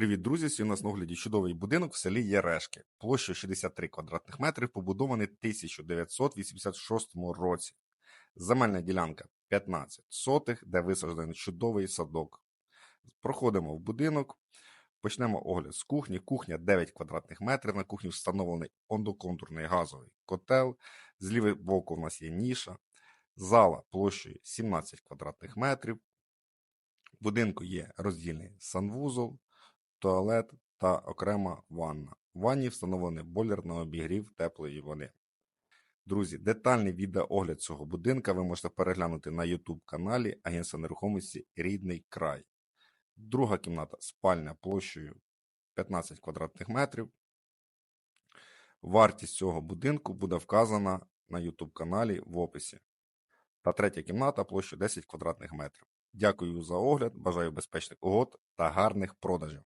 Привіт, друзі! Сьогодні нас на огляді чудовий будинок в селі Ярешки. Площа 63 квадратних метри, побудований в 1986 році. Земельна ділянка 15 сотих, де висаджений чудовий садок. Проходимо в будинок. Почнемо огляд з кухні. Кухня 9 квадратних метрів. На кухні встановлений ондоконтурний газовий котел. З лівого боку у нас є ніша. Зала площею 17 квадратних метрів. В будинку є роздільний санвузол, туалет та окрема ванна. В ванні встановлений бойлер на обігрів теплої води. Друзі, детальний відеоогляд цього будинка ви можете переглянути на YouTube каналі Агентства нерухомості Рідний край. Друга кімната спальня площею 15 квадратних метрів. Вартість цього будинку буде вказана на YouTube каналі в описі. Та третя кімната площею 10 квадратних метрів. Дякую за огляд, бажаю безпечних угод та гарних продажів.